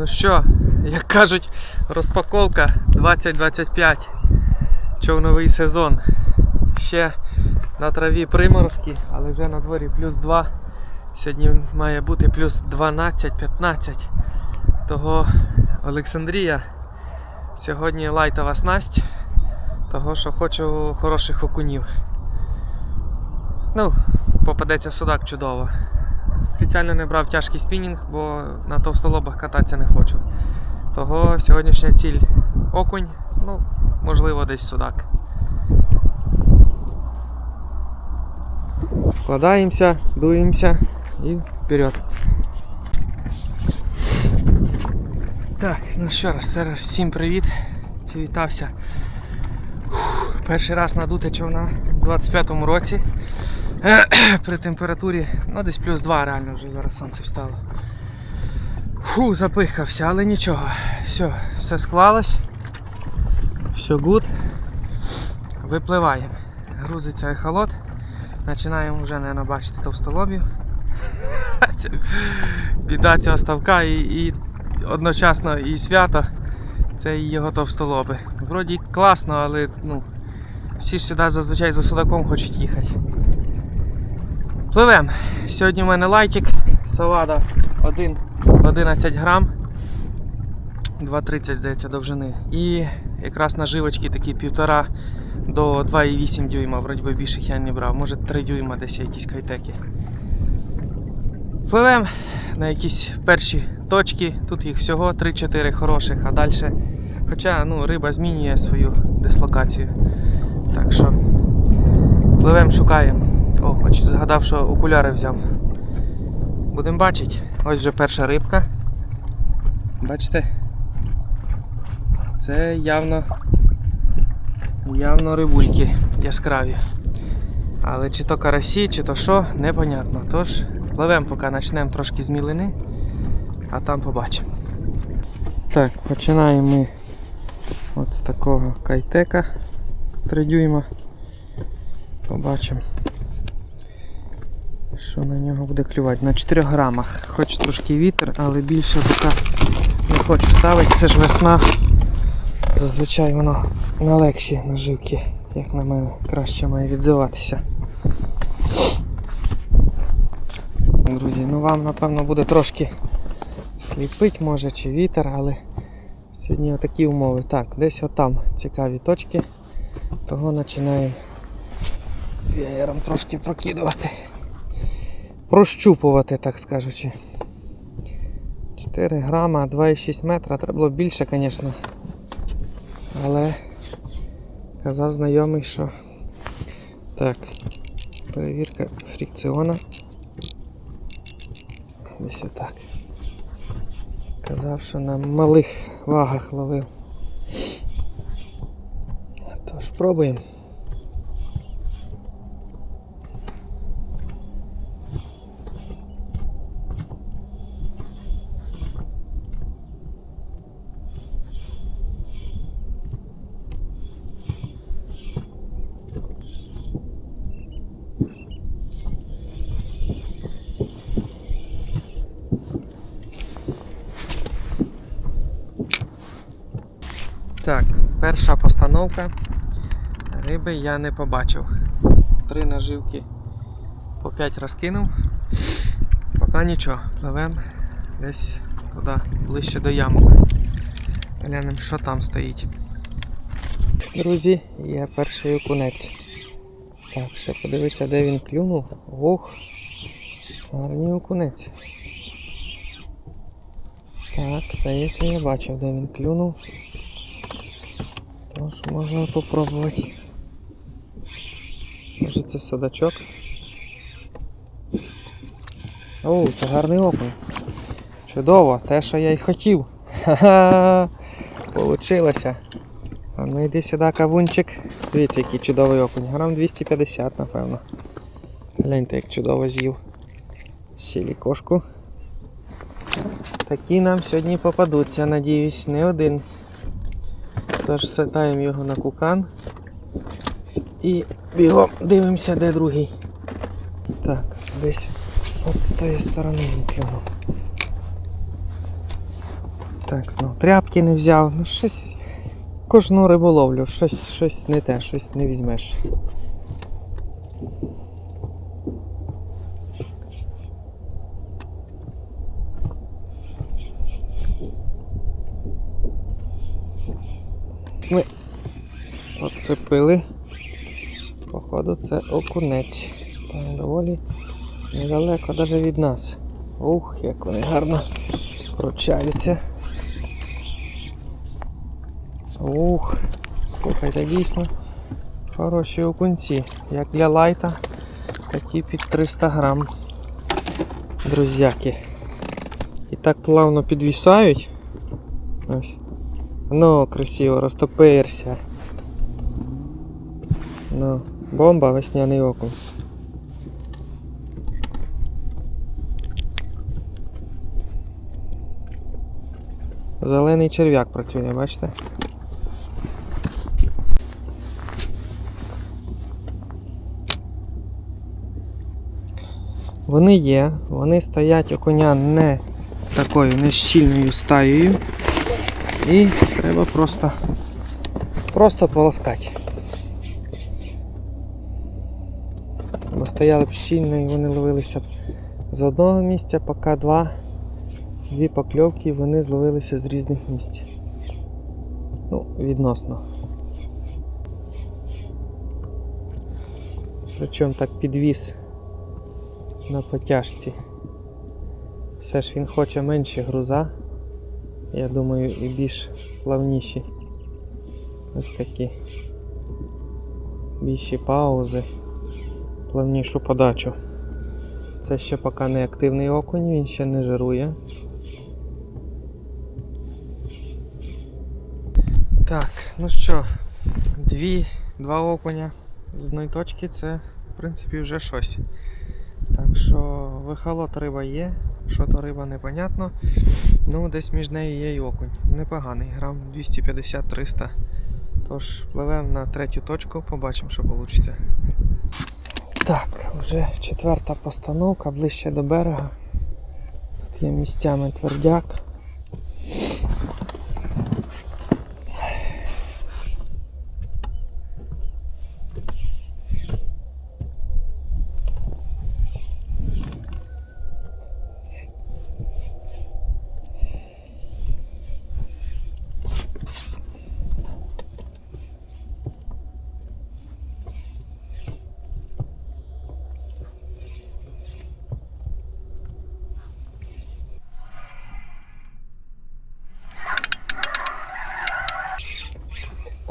Ну що, як кажуть, розпаковка 2025. Човновий сезон. Ще на траві приморозки, але вже на дворі плюс 2. Сьогодні має бути плюс 12-15. Того Олександрія. Сьогодні лайтова снасть. Того, що хочу хороших окунів. Ну, попадеться судак чудово. Спеціально не брав тяжкий спінінг, бо на товстолобах кататися не хочу. Того сьогоднішня ціль окунь, ну, можливо, десь судак. Вкладаємося, дуємося і вперед. Так, ну що раз, ще раз всім привіт. Чи вітався. Фух, перший раз надути човна у 25-му році. При температурі, ну десь плюс 2 реально вже зараз сонце встало. Фу, запихався, але нічого. Все, все склалось. Все гуд. Випливаємо. Грузиться ехолот. Починаємо вже, наверное, бачити товстолобів. Біда цього ставка і, і одночасно і свято. Це і його товстолоби. Вроді класно, але ну, всі ж сюди зазвичай за судаком хочуть їхати. Пливем. Сьогодні в мене лайтик. Савада 1, 11 грам. 2,30 здається довжини. І якраз наживочки такі 1,5 до 2,8 дюйма. Вроді би більших я не брав. Може 3 дюйма десь якісь кайтеки. Пливем на якісь перші точки. Тут їх всього 3-4 хороших, а далі. Хоча ну, риба змінює свою дислокацію. Так що пливем, шукаємо. Хоч згадав, що окуляри взяв. Будемо бачити. Ось вже перша рибка. Бачите? Це явно явно рибульки яскраві. Але чи то карасі, чи то що, непонятно. Тож, пливемо, поки почнемо трошки з мілини, а там побачимо. Так, починаємо ми от з такого кайтека 3 дюйма. Побачимо що на нього буде клювати. На 4 грамах. Хоч трошки вітер, але більше поки не хочу ставити. Це ж весна. Зазвичай воно на легші наживки, як на мене, краще має відзиватися. Друзі, ну вам напевно буде трошки сліпить, може, чи вітер, але сьогодні отакі умови. Так, десь отам цікаві точки. Того починаємо веєром трошки прокидувати прощупувати, так скажучи. 4 грама, 2,6 метра, треба було більше, звісно. Але казав знайомий, що так, перевірка фрикціона. Десь отак. Казав, що на малих вагах ловив. Тож пробуємо. Так, перша постановка. Риби я не побачив. Три наживки по 5 розкинув. Поки нічого, пливемо десь туди, ближче до ямок. Глянемо, що там стоїть. Друзі, є перший окунець. Так, ще подивитися, де він клюнув. Ох, гарний окунець. Так, здається, я бачив, де він клюнув. Тож можна попробувати. Може це судачок. О, це гарний окунь. Чудово, те, що я й хотів. Ха-ха! Получилося. А ну йди сюди, кавунчик. Дивіться, який чудовий окунь. Грам 250, напевно. Гляньте, як чудово з'їв. Сілі кошку. Такі нам сьогодні попадуться, надіюсь, не один. Тож садаємо його на кукан і бігом дивимося, де другий. Так, десь от з тієї сторони він клюнув. Так, знову тряпки не взяв. Ну щось. Кожну риболовлю, щось, щось не те, щось не візьмеш. Ми Оцепили. Походу, це окунець. Там доволі недалеко навіть від нас. Ух, як вони гарно вручаються. Ух, слухайте, дійсно хороші окунці. Як для лайта, такі під 300 грам. Друзяки. І так плавно підвісають. Ось. Ну, красиво, розтопирся. Ну, бомба, весняний окунь. Зелений черв'як працює, бачите? Вони є, вони стоять окуня не такою нещільною стаєю. І треба просто, просто полоскати. Бо стояли б щільно і вони ловилися б з одного місця, поки два, дві покльовки і вони зловилися з різних місць. Ну, відносно. Причому так підвіз на потяжці. Все ж він хоче менше груза. Я думаю, і більш плавніші. Ось такі. Більші паузи, плавнішу подачу. Це ще поки не активний окунь, він ще не жирує. Так, ну що, дві, два окуня з одної точки це в принципі вже щось. Так що вихолот риба є, що то риба непонятно. Ну, десь між нею є і окунь. Непоганий, грам 250-300. Тож пливемо на третю точку, побачимо, що вийде. Так, вже четверта постановка, ближче до берега. Тут є місцями твердяк.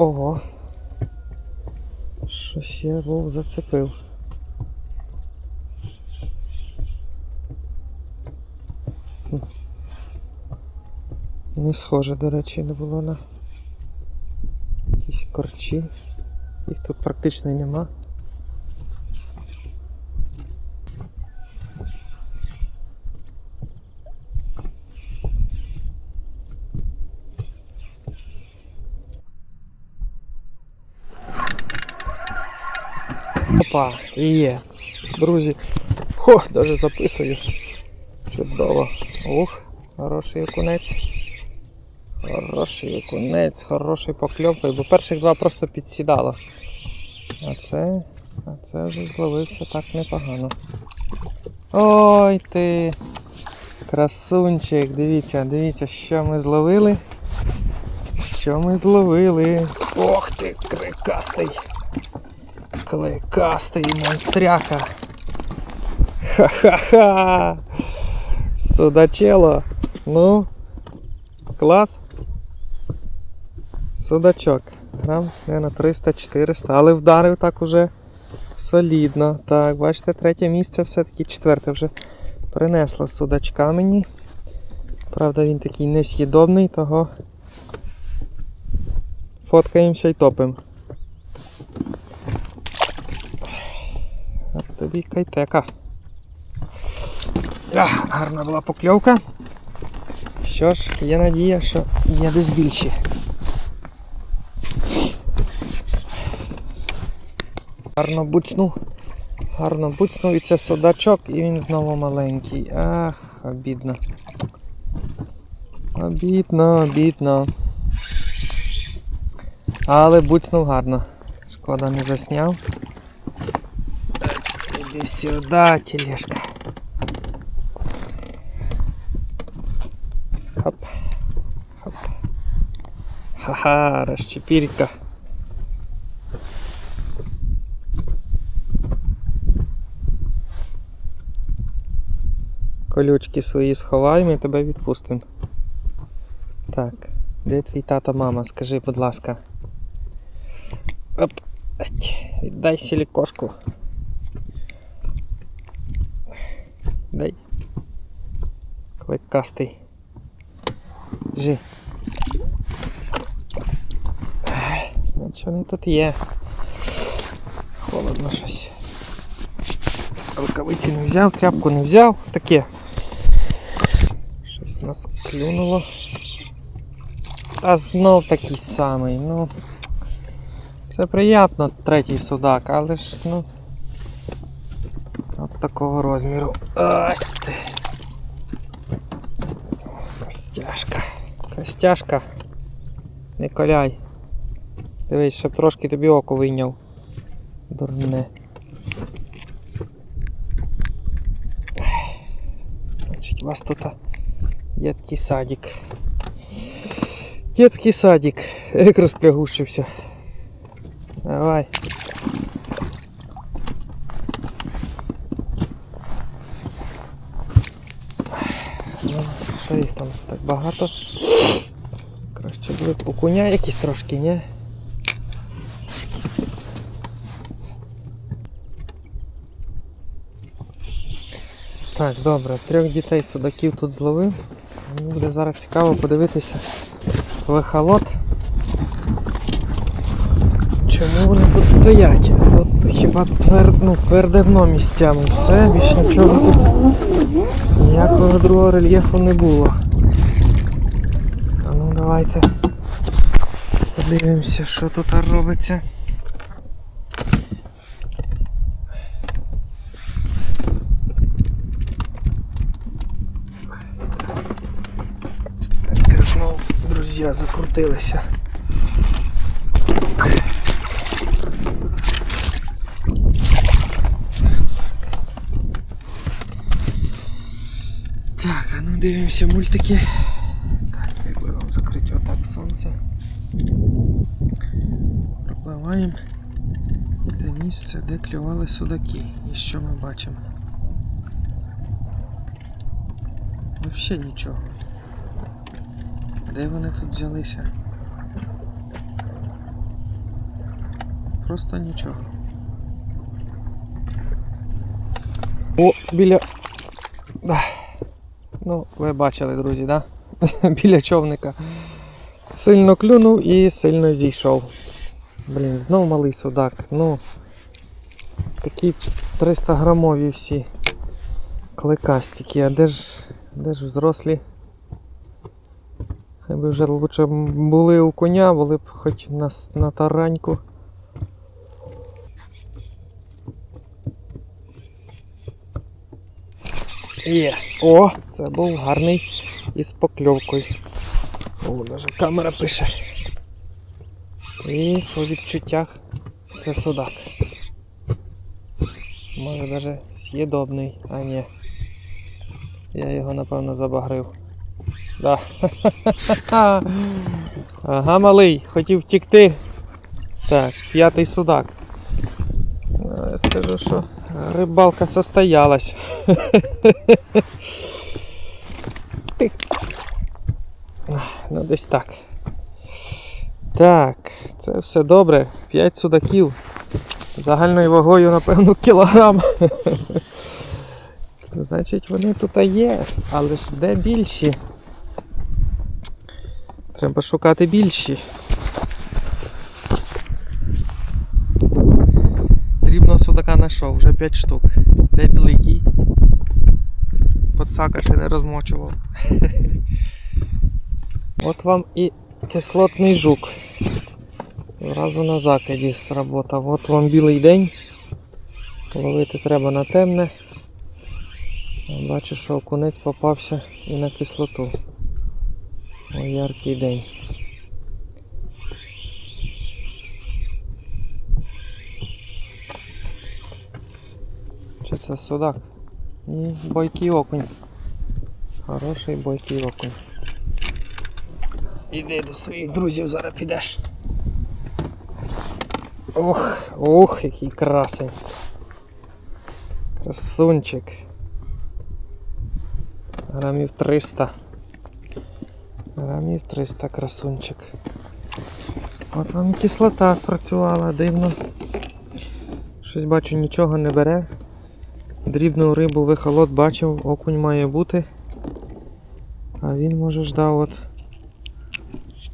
Ого. Щось я вов зацепив. Не схоже, до речі, не було на якісь корчі. Їх тут практично нема. Опа, і є. Друзі. Хо, даже записую. Чудово. Ух, хороший окунець. Хороший окунець, хороший покльовкою, бо перших два просто підсідало. А це. А це вже зловився так непогано. Ой ти! Красунчик, дивіться, дивіться, що ми зловили. Що ми зловили. Ох ти, крикастий! Кликастий монстряка. Ха-ха-ха! Судачело. Ну, клас. Судачок. Грам на 300-400, але вдарив так уже солідно. Так, бачите, третє місце все-таки четверте вже принесло судачка мені. Правда, він такий несъїдобний, того фоткаємося і топимо. От тобі кайтека. А, гарна була покльовка. Що ж, є надія, що є десь більші. Гарно буцнув. Гарно буцнув і це судачок, і він знову маленький. Ах, обідно. Обідно, обідно. Але буцнув гарно. Шкода не засняв. Іди сюди, тележка. Хоп. Хоп. Ха-ха, розчепірка. Колючки свої сховаємо і тебе відпустимо. Так, де твій тато мама? Скажи, будь ласка. Оп. Віддай сілікошку. Дай. Кликастий. Жи. Значить вони тут є. Холодно щось. Рукавиці не взяв, тряпку не взяв. Таке. Щось нас клюнуло. Та знов такий самий, ну. Це приємно, третій судак, але ж, ну. Такого розміру. Ай ти. Костяшка. Костяшка. Не коляй. Дивись, щоб трошки тобі око вийняв. Дурне. Значить, у вас тут детський садик. Детський садик. Як розплягущився. Давай. Ну, що їх там так багато? Краще були б окуня якісь трошки, ні? Так, добре, трьох дітей судаків тут зловив. Буде зараз цікаво подивитися в ехолот. Чому вони тут стоять? Тут хіба твер... ну, тверде дно місцями. Все, більш нічого тут ніякого другого рельєфу не було. Давайте подивимося, що тут робиться. Чекайте, знову друзі закрутилися. Так, а ну дивимося мультики. Де клювали судаки. І що ми бачимо? Взагалі нічого. Де вони тут взялися? Просто нічого. О, біля. Ну, ви бачили, друзі, да? Біля човника. Сильно клюнув і сильно зійшов. Блін, знов малий судак. Ну. Такі 300 грамові всі кликастики. А де ж, де ж взрослі? Хай би вже лучше були у коня, були б хоч на, на тараньку. Є. О, це був гарний із покльовкою. О, навіть камера пише. І по відчуттях це судак. Може навіть з'їдобний, а ні. Я його напевно забагрив. Да. Ага, малий, хотів втікти. Так, п'ятий судак. Я скажу, що рибалка состоялась. Ну, десь так. Так, це все добре. 5 судаків. Загальною вагою, напевно, кілограм. Значить, вони тут є, але ж де більші? Треба шукати більші. Дрібного судака знайшов, вже 5 штук. Де великий? Подсака ще не розмочував. От вам і кислотний жук. Зразу на закиді сработав. От вам білий день. Ловити треба на темне. Бачу, що окунець попався і на кислоту. Ой, яркий день. Чи це судак? Ні, бойкий окунь. Хороший бойкий окунь. Іди до своїх друзів, зараз підеш. Ох, ох, який красень. Красунчик. Грамів 300. Грамів 300 красунчик. От вам кислота спрацювала, дивно. Щось бачу, нічого не бере. Дрібну рибу вихолот бачив, окунь має бути. А він може ждав от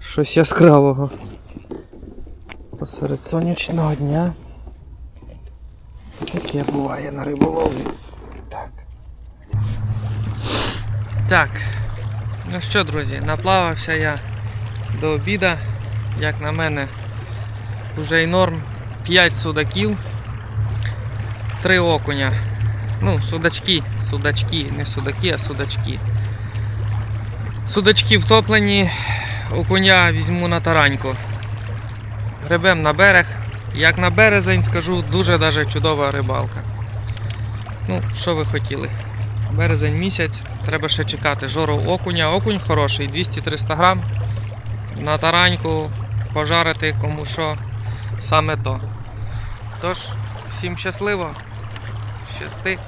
щось яскравого. Посеред сонячного дня. Таке буває на риболовлі. Так. Так. Ну що, друзі, наплавався я до обіда. Як на мене, вже й норм. 5 судаків, 3 окуня. Ну, судачки, судачки, не судаки, а судачки. Судачки втоплені, окуня візьму на тараньку. Гребем на берег. Як на березень, скажу, дуже даже чудова рибалка. Ну, що ви хотіли? Березень місяць, треба ще чекати. Жору окуня. Окунь хороший, 200-300 грам. На тараньку пожарити кому що саме то. Тож, всім щасливо, щасти.